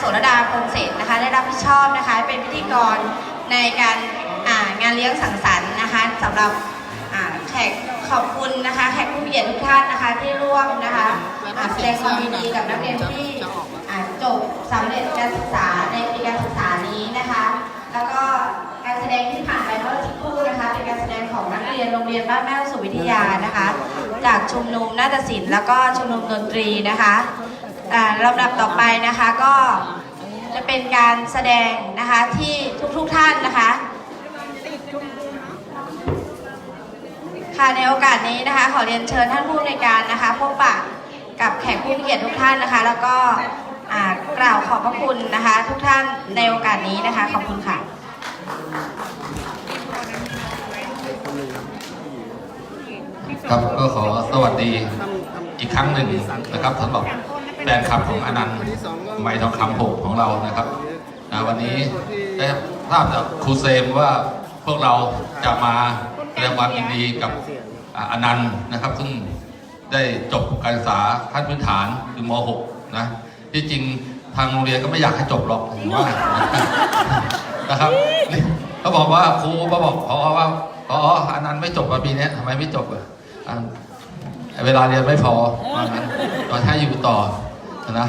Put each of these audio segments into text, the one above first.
โสรดาพงเศษนะคะ ได้รับผิดชอบนะคะเป็นพิธีกรในการางานเลี้ยงสังสรรค์นะคะสำหรับแขกขอบคุณนะคะแขกผู้มีเกียรติทุกท่านนะคะที่ร่วมนะคะแสดงความยินดีกับนักเรียนที่จบสำเร็จการศึกษาในปีการศึกษานี้นะคะ แล้วก็การแสดงที่ผ่านไปเมื่อสักครู่นะคะ เป็นการแสดงของนักเรียนโรงเรียนบ้านแม่สุวิทยานะคะ จากชุมนุมนาฏศิลป์แล้วก็ชุมนุมดนตรีนะคะ ลำดับต่อไปนะคะก็จะเป็นการแสดงนะคะที่ทุกๆท่านนะคะ ค่ะในโอกาสนี้นะคะ ขอเรียนเชิญท่านผู้ในการนะคะพบปะกับแขกผู้มีเกียรติทุกท่านนะคะ แล้วก็กล่าวขอบพระคุณนะคะ ทุกท่านในโอกาสนี้นะคะ ขอบคุณค่ะครับก็ขอสวัสดีอีกครั้งหนึ่งนะครับสำหรับ แฟนคลับของอนันต์ไมทองคำหกของเรานะครับนะวันนี้ได้ทราบจากครูเซมว่าพวกเราจะมาแสดงความยินดีกับอนันต์นะครับ ซึ่งได้จบการศึกษาขั้นพื้นฐานคือม .6 นะที่จริงทางโรงเรียนก็ไม่อยากให้จบหรอกผมว่านะครับเขาบอกว่าครูก็บอกพอว่าพออนันต์ไม่จบมาปีนี้ทำไมไม่จบอะเวลาเรียนไม่พอตอนให้อยู่ต่อ นะ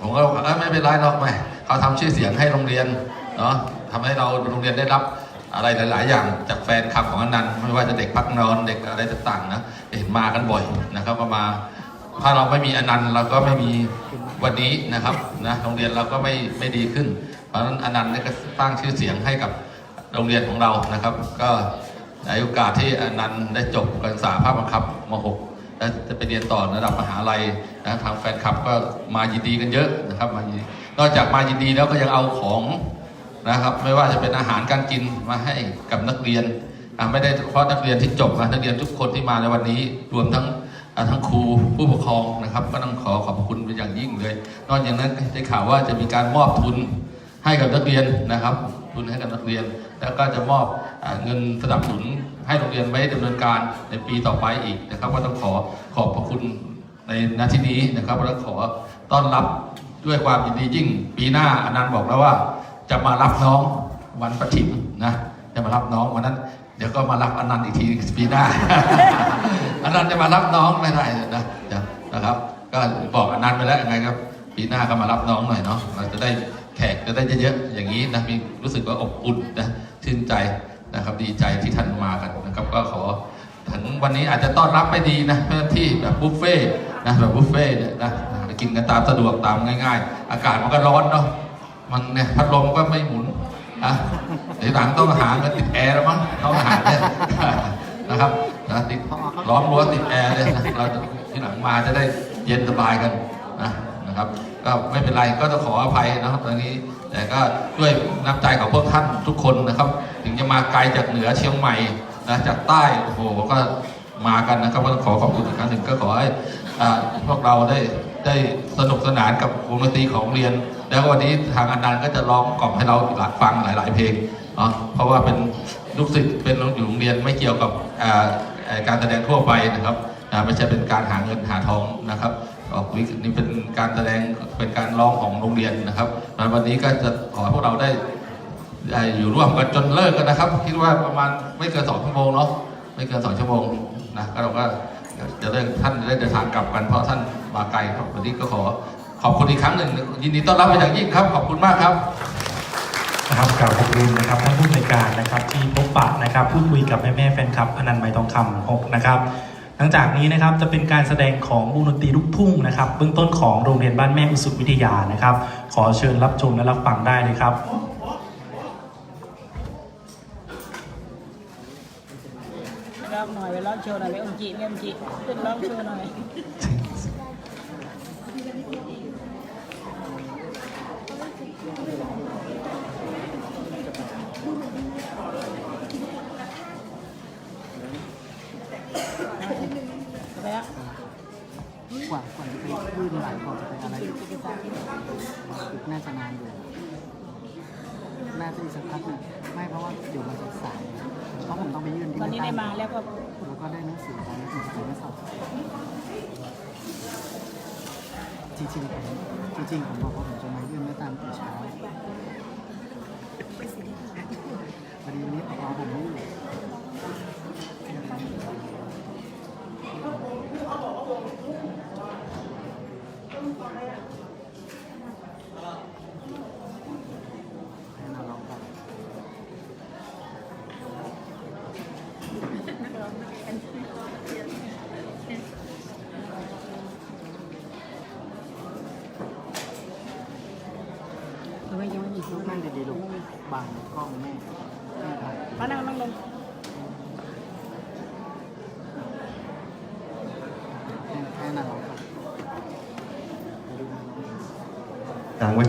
ผมก็ไม่เป็นไรหรอกแม่เขาทำชื่อเสียงให้โรงเรียนเนาะทำให้เราโรงเรียนได้รับอะไรหลาย ๆ อย่างจากแฟนคลับของอนันต์ไม่ว่าจะเด็กพักนอนเด็กอะไรต่างๆนะเห็นมากันบ่อยนะครับมา ถ้าเราไม่มีอนันต์เราก็ไม่มีวันนี้นะครับนะโรงเรียนเราก็ไม่ไม่ดีขึ้น เพราะฉะนั้นอนันต์นี่ก็สร้างชื่อเสียงให้กับโรงเรียนของเรานะครับ ก็ในโอกาสที่อนันต์ได้จบการศึกษาภาคบังคับม .6 และจะไปเรียนต่อระดับมหาลัยนะทางแฟนคลับก็มายินดีกันเยอะนะครับมายินดีนอกจากมายินดีแล้วก็ยังเอาของนะครับไม่ว่าจะเป็นอาหารการกินมาให้กับนักเรียนอะไม่ได้เฉพาะนักเรียนที่จบนะนักเรียนทุกคนที่มาในวันนี้รวมทั้งทั้งครูผู้ปกครองนะครับ ก็ต้องขอขอบคุณเป็นอย่างยิ่งเลย นอกจากนั้นได้ข่าวว่าจะมีการมอบทุนให้กับนักเรียนนะครับ ทุนให้กับนักเรียน แล้วก็จะมอบเงินสนับสนุนให้โรงเรียนไว้ดำเนินการในปีต่อไปอีกนะครับ ก็ต้องขอขอบพระคุณในนาทีนี้นะครับและขอต้อนรับด้วยความยินดียิ่ง ปีหน้าอนันต์บอกแล้วว่า จะมารับน้องวันประถิมนะจะมารับน้องวันนั้น เดี๋ยวก็มารับอนันต์อีกทีปีหน้าอนันต์จะมารับน้องไม่ได้นะนะครับ ก็บอกอนันต์ไปแล้วยังไงครับ ปีหน้าก็มารับน้องหน่อยเนาะเราจะได้ แขกจะได้เยอะๆอย่างนี้นะมีรู้สึกว่าอบอุ่นนะชื่นใจนะครับดีใจที่ท่านมากันนะครับก็ขอถึงวันนี้อาจจะต้อนรับไม่ดีนะที่แบบบุฟเฟ่นะแบบบุฟเฟ่เนี่ยนะกินกันตามสะดวกตามง่าย ๆ อากาศมันก็ร้อนเนาะมันเนี่ยพัดลมก็ไม่หมุนนะเดี๋ยวหลังต้องหาเงินติดแอร์แล้วมั้งเขาหาเนี่ยนะครับนะติดล้อมรั้วติดแอร์เลยนะเราที่หลังมาจะได้เย็นสบายกันนะ นะครับ ก็ไม่เป็นไรก็ต้องขออภัยนะครับตอนนี้แต่ก็ด้วยน้ำใจของพวกท่านทุกคนนะครับ ถึงจะมาไกลจากเหนือเชียงใหม่นะจากใต้โอ้โหก็มากันนะครับก็ต้องขอขอบคุณอีกครั้งหนึ่งก็ขอให้พวกเราได้ได้สนุกสนานกับวงดนตรีของเรียน แล้ววันนี้ทางอนันต์ก็จะร้องกล่อมให้เราหลักฟังหลาย ๆ เพลงเพราะว่าเป็นลูกศิษย์เป็นอยู่โรงเรียนไม่เกี่ยวกับการแสดงทั่วไปนะครับไม่ใช่เป็นการหาเงินหาทองนะครับ ออกวิกนี่เป็นการแสดงเป็นการร้องของโรงเรียนนะครับวันนี้ก็จะขอพวกเราได้ได้อยู่ร่วมกันจนเลิกกันนะครับ คิดว่าประมาณไม่เกินสองชั่วโมงเนาะไม่เกินสองชั่วโมงนะก็เราก็จะเลิกท่านจะได้เดินทางกลับกันเพราะท่านมาไกลครับวันนี้ก็ขอขอบคุณอีกครั้งหนึ่งยินดีต้อนรับเป็นอย่างยิ่งครับ ขอบคุณมากครับนะครับกล่าวขอบคุณนะครับท่านผู้ในการนะครับที่พบปะนะครับพูดคุยกับแม่แม่แฟนคลับอนันต์ไมทองคำหกนะครับ หลังจากนี้นะครับจะเป็นการแสดงของวงดนตรีลูกทุ่งนะครับเบื้องต้นของโรงเรียนบ้านแม่อุสุวิทยานะครับ ขอเชิญรับชมและรับฟังได้เลยครับร้องหน่อยไปร้องโชว์หน่อยไปองค์จีแม่องค์จีขึ้นร้องโชว์หน่อย ไปอะ ก ว่ากว่าจะไปยื่นหลายกว่าจะไปอะไรอีกน่าจะนานอยู่น่าจะอีกสักพักหนึ่งไม่เพราะว่าเดี๋ยวมันจะสายเพราะผมต้องไปยื่นที่ตอนนี้ได้มาแล้วก็แล้วก็ได้หนังสือตอนนี้ถึงจะไม่สอบจริงๆผมจริงๆผมบอกว่าผมจะมาเยี่ยมแม่ตามแต่เช้าวันนี้วันนี้พอผมไม่อยู่ ให้มาลองกัน ทำไมยังไม่มี ลูกนั่งดีๆลูก บังกล้องแม่แม่ถ่ายมานั่งนั่งลงแค่นั้นลองกันไปดูนะกลางว็บ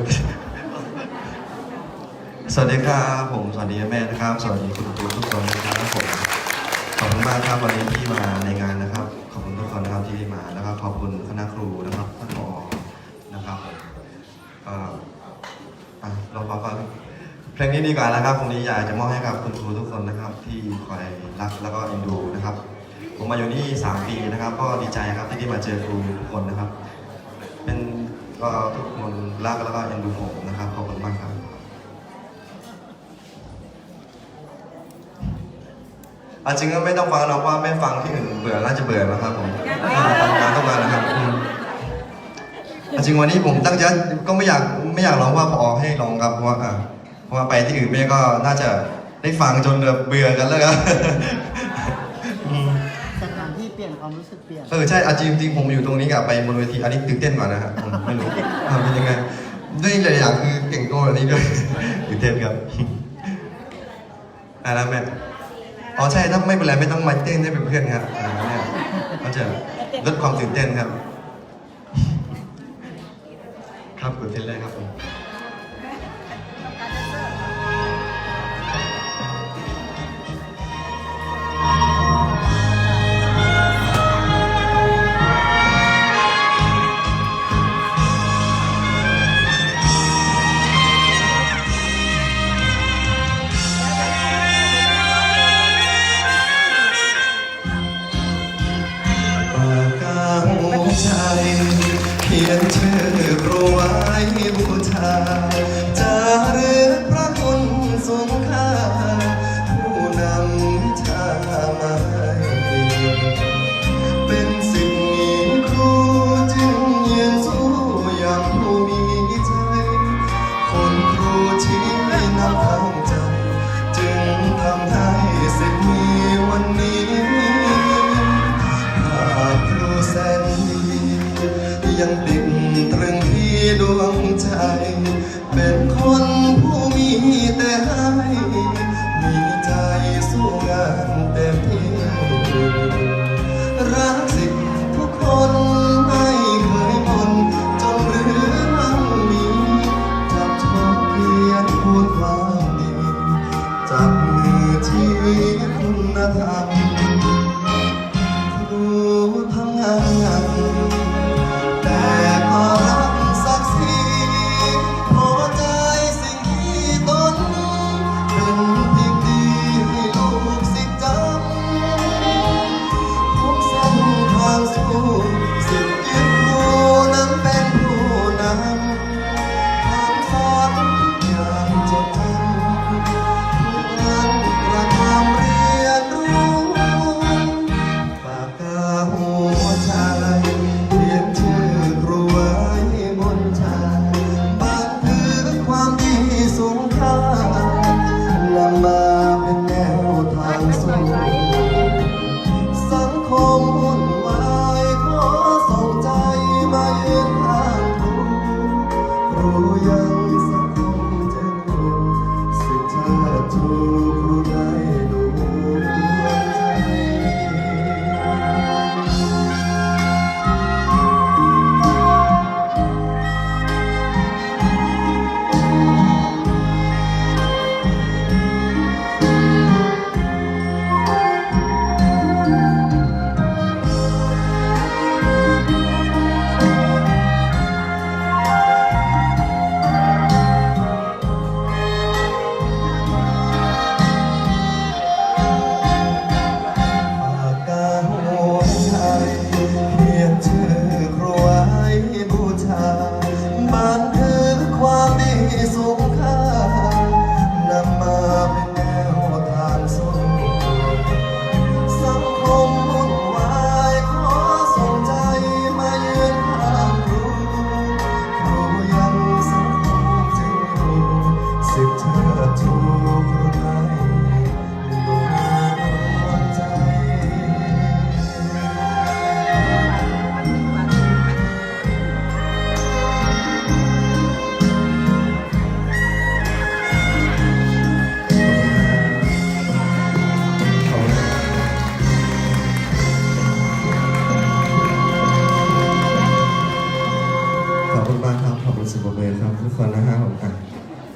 สวัสดีครับผมสวัสดีแม่นะครับ สวัสดีคุณครูทุกคนนะครับผมขอบคุณมากครับวันนี้ที่มาในงานนะครับ ขอบคุณทุกคนนะครับที่มาแล้วก็ขอบคุณคณะครูนะครับเอ่ออะเรามาฟังเพลงนี้ ดีกว่านะครับวันนี้อยากจะมอบให้กับคุณครูทุกคนนะครับ ที่คอยรักแล้วก็เอ็นดูนะครับ ผมมาอยู่นี่สามปีนะครับ ก็ดีใจครับที่ได้มาเจอครูทุกคนนะครับ เป็นก็ทุกคนรักแล้วก็เอ็นดูผมนะครับขอบคุณมากครับอาจริงก็ไม่ต้องฟังเราว่าไม่ฟังที่อื่นเบื่อน่าจะเบื่อแล้วครับผมทำงานต้องมานะครับอืมอาจริงวันนี้ผมตั้งใจก็ไม่อยากไม่อยากร้องว่าพอให้ร้องครับเพราะว่าอะ เพราะว่าไปที่อื่นแม่ก็น่าจะได้ฟังจนแบบเบื่อกันแล้วครับอืมสถานที่เปลี่ยนความรู้สึกเปลี่ยนเออใช่อาจริงจริงๆผมอยู่ตรงนี้กับไปบนเวทีอันนี้ตื่นเต้นกว่านะครับผมไม่รู้อ่าเป็นยังไงด้วยหลายอย่างคือเก่งตัวแบบนี้ด้วยตื่นเต้นครับอะไรนะแม่อ๋อใช่ถ้าไม่เป็นไรไม่ต้องมาเต้นให้เป็นเพื่อนครับอ่าเนี่ยมันจะลดความตื่นเต้นครับ ครับตื่นเต้นเลยครับผม ยังติดตรึงที่ดวงใจ เป็นคนผู้มีแต่ให้ มีใจสู้งานเต็มที่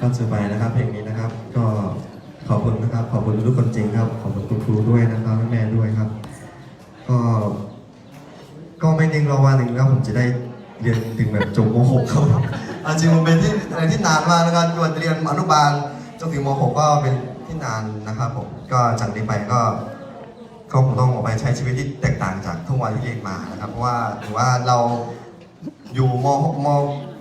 ก็จะไปนะครับเพลงนี้นะครับ ก็ขอบคุณนะครับ ขอบคุณทุกคนจริงครับ ขอบคุณคุณครูด้วยนะครับแม่ด้วยครับ ก็ ก็ไม่นึกรอวันหนึ่งแล้วผมจะได้เรียนถึงแบบจบม .6 ครับอาจริงมันเป็นที่อะไรที่นานมากนะครับก่อนจะเรียนอนุบาลจนถึงม .6 ก็เป็นที่นานนะครับผมก็จากนี้ไปก็ก็คงต้องออกไปใช้ชีวิตที่แตกต่างจากทุกวันที่เรียนมานะครับ เพราะว่าถือว่าเรา อยู่ม .6 ม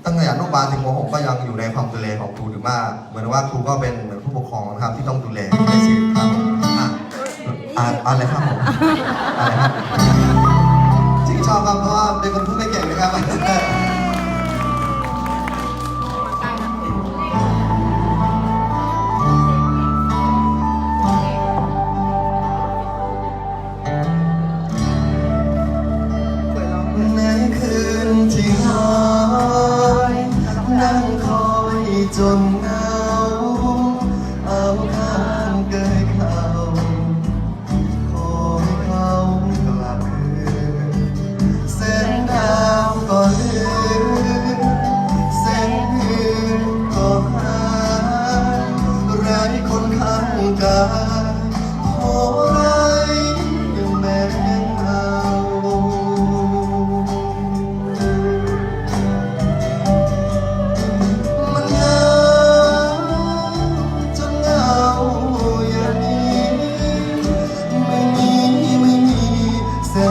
ตั้งแต่อนุบาลถึงม .6 ก็ยังอยู่ในความดูแลของครูหรือว่าเหมือนว่าครูก็เป็นเหมือนผู้ปกครองนะครับที่ต้องดูแลในสิ่งครับอะอะอะไรครับผมอะไรครับจริงชอบครับเพราะว่าเป็นคนพูดไม่เก่งนะครับ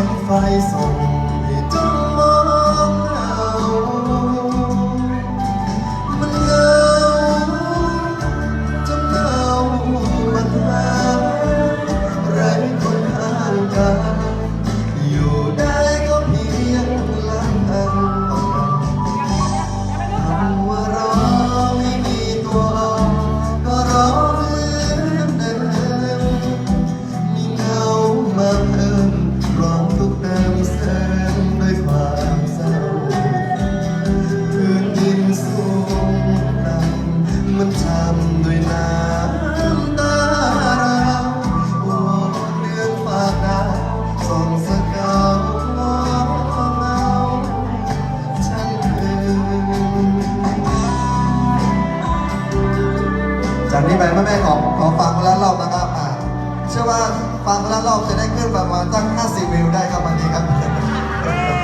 งไฟส่อง จากนี้ไปแม่แม่ขอขอฟังคนละรอบนะครับอ่าเชื่อว่าฟังคนละรอบจะได้ขึ้นประมาณตั้ง 50วิวได้ครับวันนี้ครับ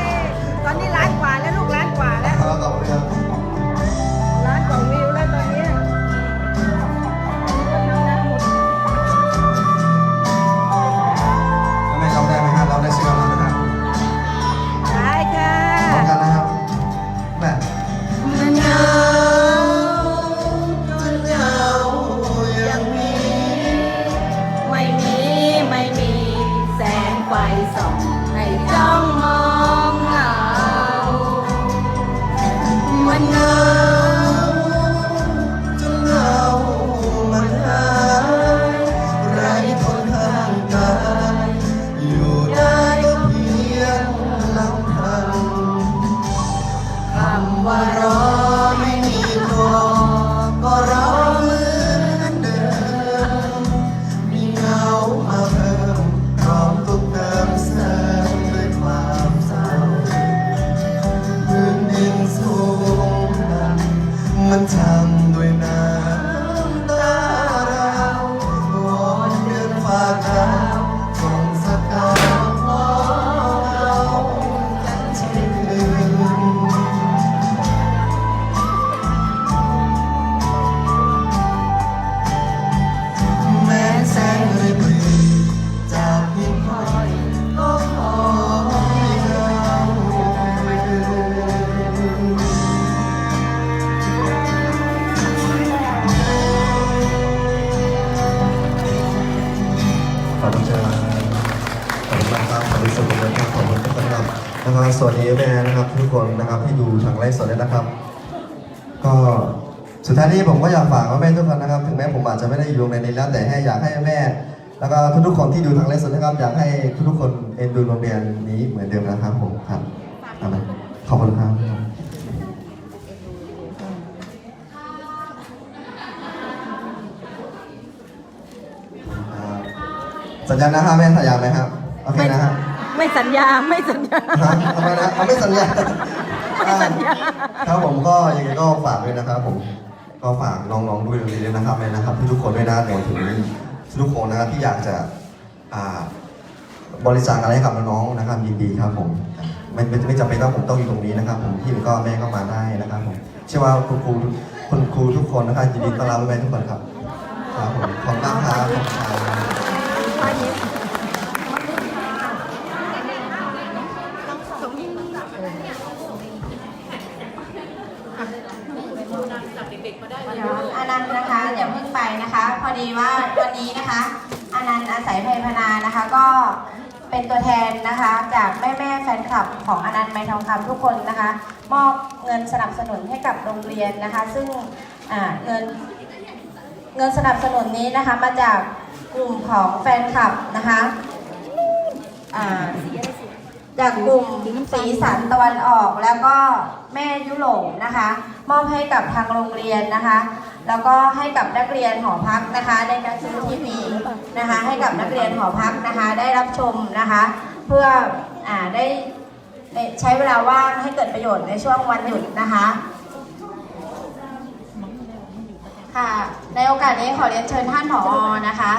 วัสดีแม่นะครับทุกคนนะครับที่ดูทางไลฟ์สดนะครับ ก็สุดท้ายนี้ผมก็อยากฝากว่าแม่ทุกคนนะครับ ถึงแม้ผมอาจจะไม่ได้อยู่ในนี้แล้วแต่ให้อยากให้แม่ แล้วก็ทุกๆคนที่ดูทางไลฟ์สดนะครับอยากให้ทุกๆคนเอ็นดูโรงเรียนนี้เหมือนเดิมนะครับผมครับอาไหมขอบคุณครับสัญญาณนะฮะแม่สัญญาณไหมครับโอเคนะฮะ ไม่สัญญาไม่สัญญาฮะทำไมนะเอาไม่สัญญาอ่าครับผมก็ยังไงก็ฝากด้วยนะครับ ผม ก็ฝากน้องๆด้วยด้วยนะครับเลยนะครับทุกๆคนด้วยนะรวมถึงทุกๆคนนะครับที่อยากจะอ่าบริจาคอะไรให้กับน้องๆนะครับยินดีครับผมไม่ไม่ไม่จำเป็นต้องผมต้องอยู่ตรงนี้นะครับ ผมพี่ก็แม่ก็มาได้นะครับผมเชื่อว่าคุณครูคุณครูทุกคนนะครับยินดีต้อนรับแม่ทุกคนครับครับผมขอบคุณมากครับขอบคุณครับ เดี๋ยวอานันต์นะคะอย่าเพิ่งไปนะคะ พอดีว่าวันนี้นะคะอานันต์อาศัยไพพนานะคะ ก็เป็นตัวแทนนะคะ จากแม่แม่ๆแฟนคลับของอนันต์ไม้ทองคำทุกคนนะคะ มอบเงินสนับสนุนให้กับโรงเรียนนะคะ ซึ่งเงินเงินสนับสนุนนี้นะคะมาจากกลุ่มของแฟนคลับนะคะจากกลุ่มสีสันตะวันออกแล้วก็แม่ยุโรปนะคะ มอบให้กับทางโรงเรียนนะคะ แล้วก็ให้กับนักเรียนหอพักนะคะในการซื้อทีวีนะคะ ให้กับนักเรียนหอพักนะคะ ได้รับชมนะคะ เพื่อ ได้ใช้เวลาว่างให้เกิดประโยชน์ในช่วงวันหยุดนะคะ ค่ะ ในโอกาสนี้ขอเรียนเชิญท่านผอนะคะ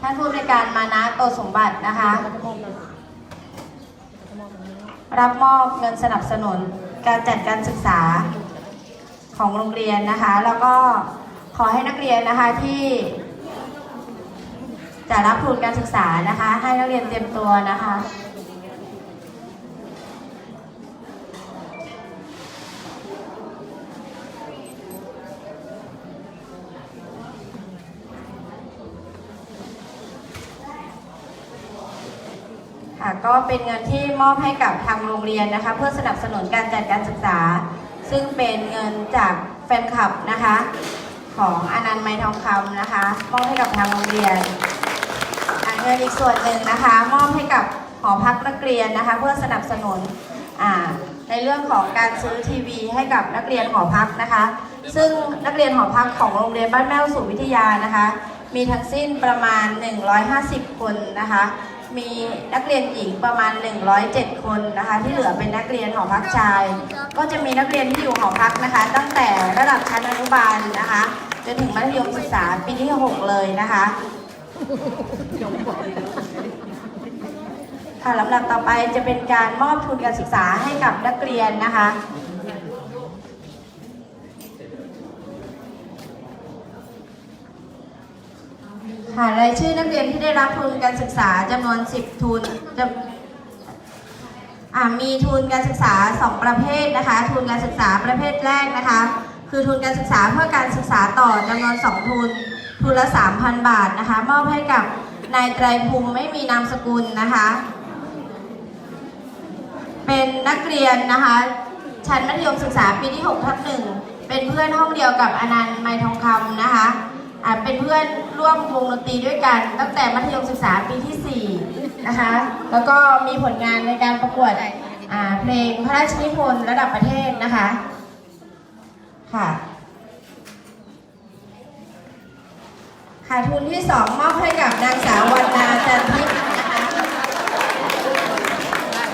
ท่านผู้ในการมานะโตสมบัตินะคะ รับมอบเงินสนับสนุนการจัดการศึกษาของโรงเรียนนะคะ แล้วก็ขอให้นักเรียนนะคะที่จะรับทุนการศึกษานะคะ ให้นักเรียนเตรียมตัวนะคะ ก็เป็นเงินที่มอบให้กับทางโรงเรียนนะคะ เพื่อสนับสนุนการจัดการศึกษา ซึ่งเป็นเงินจากแฟนคลับนะคะ ของอนันต์ไม้ทองคำนะคะมอบให้กับทางโรงเรียนเงินอีกส่วนหนึ่งนะคะ มอบให้กับหอพักนักเรียนนะคะ เพื่อสนับสนุนในเรื่องของการซื้อทีวีให้กับนักเรียนหอพักนะคะ ซึ่งนักเรียนหอพักของโรงเรียนบ้านแม่วสุวิทยานะคะ มีทั้งสิ้นประมาณ 150 คนนะคะ มีนักเรียนหญิงประมาณ 107 คนนะคะ ที่เหลือเป็นนักเรียนหอพักชาย ก็จะมีนักเรียนที่อยู่หอพักนะคะ ตั้งแต่ระดับชั้นอนุบาลนะคะจนถึงมัธยมศึกษาปีที่ 6 เลยนะคะค่ะลำดับต่อไปจะเป็นการมอบทุนการศึกษาให้กับนักเรียนนะคะ ค่ะรายชื่อนักเรียนที่ได้รับทุนการศึกษาจำนวน 10 ทุนจะมีทุนการศึกษา 2 ประเภทนะคะ ทุนการศึกษาประเภทแรกนะคะ คือทุนการศึกษาเพื่อการศึกษาต่อจำนวน 2 ทุน ทุนละ 3,000 บาทนะคะ มอบให้กับนายไตรภูมิไม่มีนามสกุลนะคะ เป็นนักเรียนนะคะ ชั้นมัธยมศึกษาปีที่6ทับหนึ่งเป็นเพื่อนห้องเดียวกับอนันต์ไมทองคำนะคะ อ่าเป็นเพื่อนร่วมวงดนตรีด้วยกัน ตั้งแต่มัธยมศึกษาปีที่ 4 นะคะ แล้วก็มีผลงานในการประกวดอ่าเพลงพระราชนิพนธ์ระดับประเทศนะคะ ค่ะค่ะทุนที่ 2 มอบให้กับนางสาววรรณาจันทิพย์นะคะ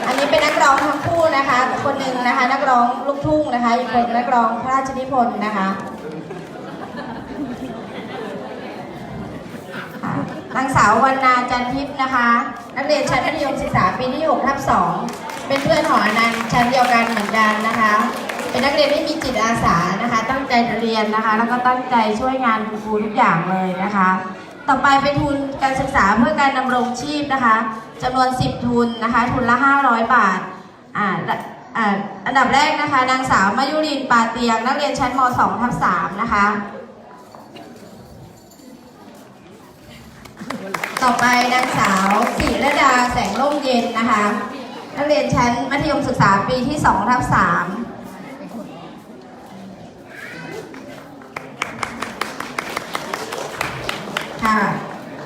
อันนี้เป็นนักร้องทั้งคู่นะคะ คนหนึ่งนะคะ นักร้องลูกทุ่งนะคะ อีกคนนักร้องพระราชนิพนธ์นะคะค่ะ นางสาววรรณาจันทิพย์นะคะ นักเรียนชั้นมัธยมศึกษาปีที่6ทับ2เป็นเพื่อนหออนันต์ชั้นเดียวกันเหมือนกันนะคะ เป็นนักเรียนที่มีจิตอาสานะคะ ตั้งใจเรียนนะคะ แล้วก็ตั้งใจช่วยงานคุณครูทุกอย่างเลยนะคะ ต่อไปเป็นทุนการศึกษาเพื่อการดำรงชีพนะคะจำนวน 10 ทุนนะคะ ทุนละ 500 บาทอ่าอ่าอันดับแรกนะคะ นางสาวมายุรินปาเตียง นักเรียนชั้นม 2 ทับ3นะคะ ต่อไปนางสาวศิรดาแสงร่มเย็นนะคะ นักเรียนชั้นมัธยมศึกษาปีที่2ทับ3ค่ะ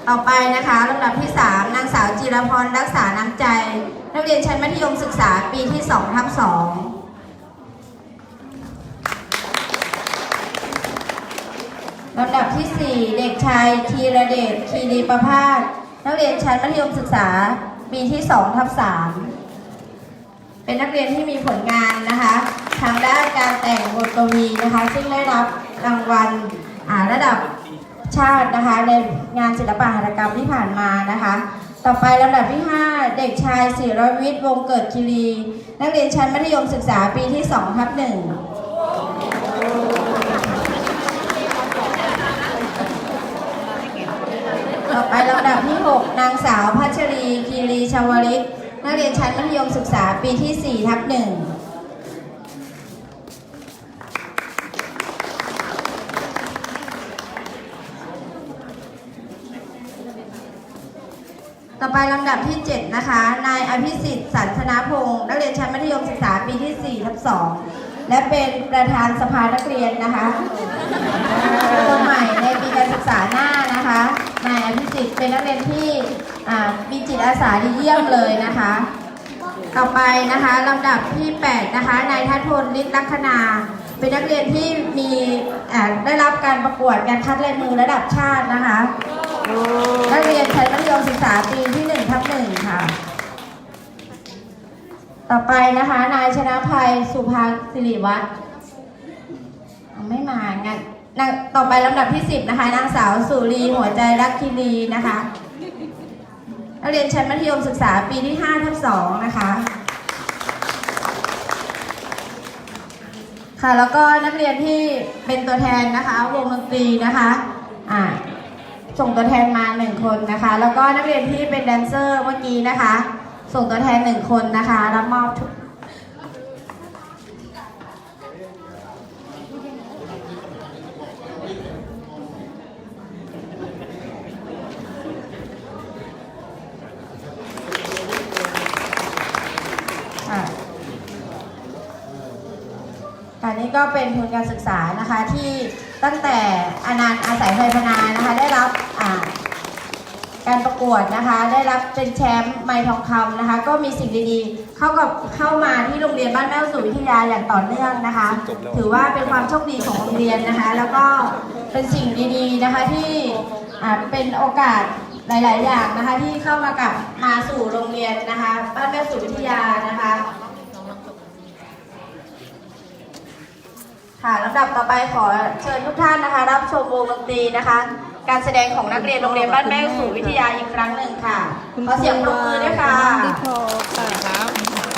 ต่อไปนะคะลำดับที่ 3 นางสาวจิรพรรักษาน้ำใจ นักเรียนชั้นมัธยมศึกษาปีที่2ทับ2 ที่ 4 เด็กชายธีระเดชคีรีประภาสนักเรียนชั้นมัธยมศึกษา ปีที่2ทับ3เป็นนักเรียนที่มีผลงานนะคะ ทางด้านการแต่งบทกวีนะคะ ซึ่งได้รับรางวัลระดับชาตินะคะในงานศิลปะหัตถกรรมที่ผ่านมานะคะ ต่อไปลำดับที่ 5 เด็กชายศิรวิทย์วงเกิดคีรี นักเรียนชั้นมัธยมศึกษาปีที่2ทับ1 ต่อไปลำดับที่ 6 นางสาวพัชรีคีรีชาวลิต นักเรียนชั้นมัธยมศึกษาปีที่ 4 ทับหนึ่งต่อไปลำดับที่ 7 นะคะ นายอภิสิทธิ์สันธนาพงศ์นักเรียนชั้นมัธยมศึกษาปีที่4ทับ2และเป็นประธานสภานักเรียนนะคะคนใหม่ในปีการศึกษาหน้านะคะ นายอภิสิทธิ์เป็นนักเรียนที่มีจิตอาสาดีเยี่ยมเลยนะคะ ต่อไปนะคะลำดับที่ 8 นะคะ นายทัศพลฤทธิ์ลัคนา เป็นนักเรียนที่มีได้รับการประกวดการคัดลายมือระดับชาตินะคะ นักเรียนชั้นมัธยมศึกษาปีที่1ทับหนึ่งค่ะ ต่อไปนะคะ นายชนะภัยสุภาสิริวัฒน์ไม่มางั้น ต่อไปลำดับที่ 10 นะคะนางสาวสุรีหัวใจรักคิรีนะคะนักเรียนชั้นมัธยมศึกษาปีที่5ทับ2นะคะ ค่ะแล้วก็นักเรียนที่เป็นตัวแทนนะคะ วงดนตรีนะคะอ่าส่งตัวแทนมาหนึ่งคนนะคะ แล้วก็นักเรียนที่เป็นแดนเซอร์เมื่อกี้นะคะ ส่งตัวแทนหนึ่งคนนะคะรับมอบทุกค่ะค่ะนี่ ก็เป็นทุนการศึกษานะคะที่ตั้งแต่อนันต์อาศัยไฟพนานะคะได้รับอ่าการประกวดนะคะ ได้รับเป็นแชมป์ไม้ทองคำนะคะ ก็มีสิ่งดีๆ เข้ากับเข้ามาที่โรงเรียนบ้านแม่วสุวิทยาอย่างต่อเนื่องนะคะ ถือว่าเป็นความโชคดีของโรงเรียนนะคะ แล้วก็เป็นสิ่งดีๆนะคะที่อ่าเป็นโอกาสหลาย ๆ อย่างนะคะที่เข้ามากับมาสู่โรงเรียนนะคะ บ้านแม่วสุวิทยานะคะ ค่ะลำดับต่อไปขอเชิญทุกท่านนะคะ รับชมวงดนตรีนะคะ การแสดงของนักเรียนโรงเรียนบ้านแม่สู่วิทยาอีกครั้งหนึ่งค่ะขอเสียงปรบมือด้วยค่ะที่พอค่ะโดยพาเขาสลารามเรีย